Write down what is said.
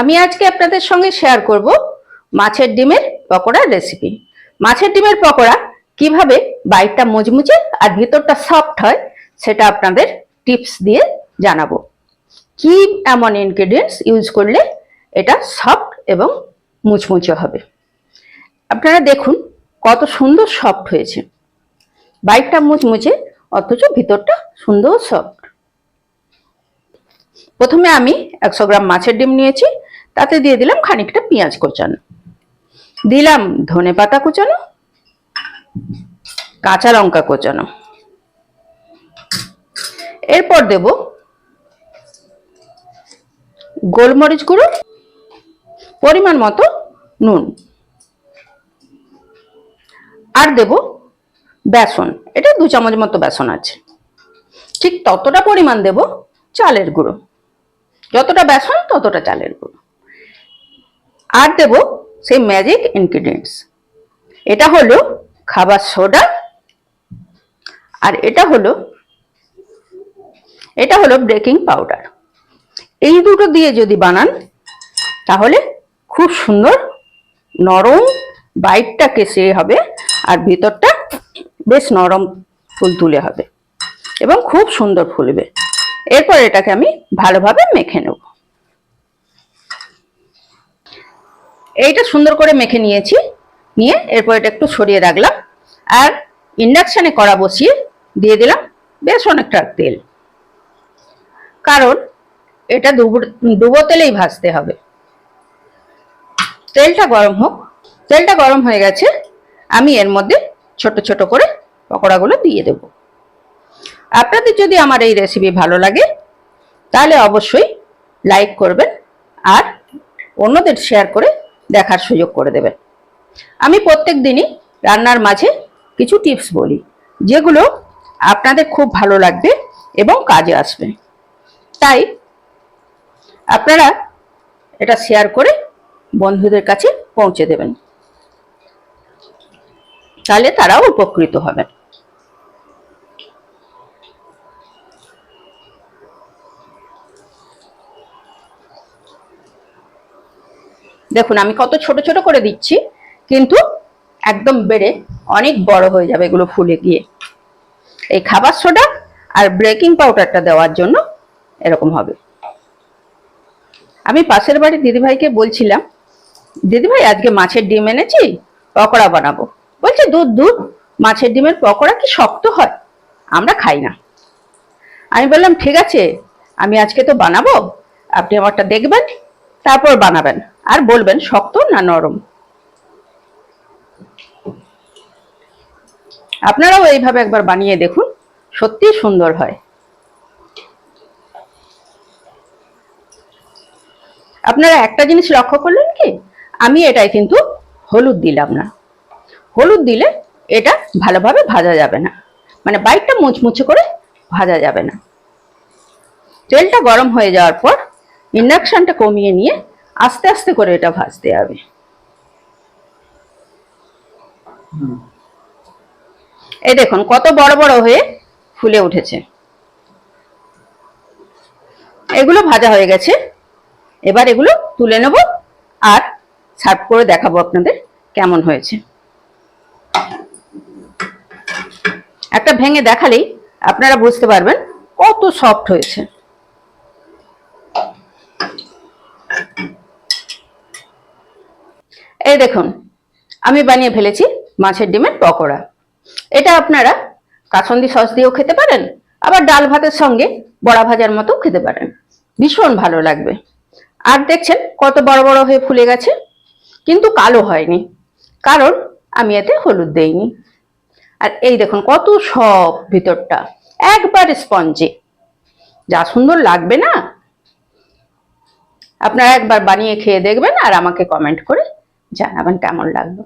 আমি আজকে আপনাদের সঙ্গে শেয়ার করব মাছের ডিমের পকোড়ার রেসিপি মাছের ডিমের পকোড়া কীভাবে বাইরটা মুচমুচে আর ভিতরটা সফট হয় সেটা আপনাদের টিপস দিয়ে জানাব। কি এমন ইনগ্রেডিয়েন্টস ইউজ করলে এটা সফট এবং মুচমুচে হবে? আপনারা দেখুন কত সুন্দর সফট হয়েছে। বাইরটা মুচমুচে, অথচ ভিতরটা সুন্দর সফট প্রথমে আমি একশো গ্রাম মাছের ডিম নিয়েছি তাতে দিয়ে দিলাম খানিকটা পেঁয়াজ কোচানো। দিলাম ধনে পাতা কোচানো, কাঁচা লঙ্কা কোচানো। এরপর দেব গোলমরিচ গুঁড়ো, পরিমাণ মতো নুন। আর দেব বেসন, এটা দু চামচ মতো বেসন আছে। ঠিক ততটা পরিমাণ দেব চালের গুঁড়ো। যতটা বেসন ততটা চালের গুঁড়ো। আর দেব সেই ম্যাজিক ইনগ্রিডিয়েন্টস এটা হলো খাবার সোডা, আর এটা হলো এটা হলো বেকিং পাউডার এই দুটো দিয়ে যদি বানান, তাহলে খুব সুন্দর নরম বাইটটা কেসে হবে, আর ভিতরটা বেশ নরম ফুল তুলে হবে এবং খুব সুন্দর ফুলবে। এরপর এটাকে আমি ভালোভাবে মেখে নেব। এইটা সুন্দর করে মেখে নিয়েছি। নিয়ে এরপর এটা একটু সরিয়ে রাখলাম। আর ইন্ডাকশানে কড়া বসিয়ে দিয়ে দিলাম বেশ অনেকটা তেল। কারণ এটা ডুবো ডুবো তেলেই ভাজতে হবে। তেলটা গরম হোক, তেলটা গরম হয়ে গেছে, আমি এর মধ্যে ছোট ছোট করে পকোড়াগুলো দিয়ে দেব। আপনাদের যদি আমার এই রেসিপি ভালো লাগে, তাহলে অবশ্যই লাইক করবেন আর অন্যদের শেয়ার করে দেখার সুযোগ করে দেবেন। আমি প্রত্যেক দিনই রান্নার মাঝে কিছু টিপস বলি, যেগুলো আপনাদের খুব ভালো লাগবে এবং কাজে আসবে। তাই আপনারা এটা শেয়ার করে বন্ধুদের কাছে পৌঁছে দেবেন। তাহলে তারাও উপকৃত হবেন। দেখুন, আমি কত ছোট ছোট করে দিচ্ছি, কিন্তু একদম বেড়ে অনেক বড় হয়ে যাবে এগুলো ফুলে গিয়ে। এই খাবার সোডা আর ব্রেকিং পাউডারটা দেওয়ার জন্য এরকম হবে। আমি পাশের বাড়ির দিদিভাইকে বলছিলাম, দিদিভাই, আজকে মাছের ডিম এনেছি, পকোড়া বানাবো। বলছে, দুধ দুধ, মাছের ডিমের পকোড়া কি শক্ত হয়? আমরা খাই না। আমি বললাম, ঠিক আছে, আমি আজকে তো বানাবো, আপনি আমারটা দেখবেন, তারপর বানাবেন। আর বলবেন, শক্ত না নরম? আপনারাও এইভাবে একবার বানিয়ে দেখুন সত্যি সুন্দর হয়। আপনারা একটা জিনিস লক্ষ্য করলেন কি? আমি এটাই কিন্তু হলুদ দিলাম না। হলুদ দিলে এটা ভালোভাবে ভাজা যাবে না। মানে বাইকটা মুচমুচে করে ভাজা যাবে না। তেলটা গরম হয়ে যাওয়ার পর ইন্ডাকশনটা কমিয়ে নিয়ে আস্তে আস্তে করে এটা ভাজতে হবে। এই দেখুন, কত বড় বড় হয়ে ফুলে উঠেছে। এগুলো ভাজা হয়ে গেছে। এবার এগুলো তুলে নেব আর সার্ভ করে দেখাবো আপনাদের কেমন হয়েছে। একটা ভেঙে দেখালেই আপনারা বুঝতে পারবেন কত সফট হয়েছে। এই দেখুন, আমি বানিয়ে ফেলেছি মাছের ডিমের পকোড়া। এটা আপনারা কাসন্দি সস দিয়েও খেতে পারেন, আবার ডাল ভাতের সঙ্গে বড়া ভাজার মতো খেতে পারেন। ভীষণ ভালো লাগবে। আর দেখছেন, কত বড় বড় হয়ে ফুলে গেছে, কিন্তু কালো হয়নি, কারণ আমি এতে হলুদ দেইনি। আর এই দেখুন, কত সব ভিতরটা, একবার স্পঞ্জে। যা সুন্দর লাগবে না? আপনারা একবার বানিয়ে খেয়ে দেখবেন আর আমাকে কমেন্ট করে জানাবেন কেমন লাগলো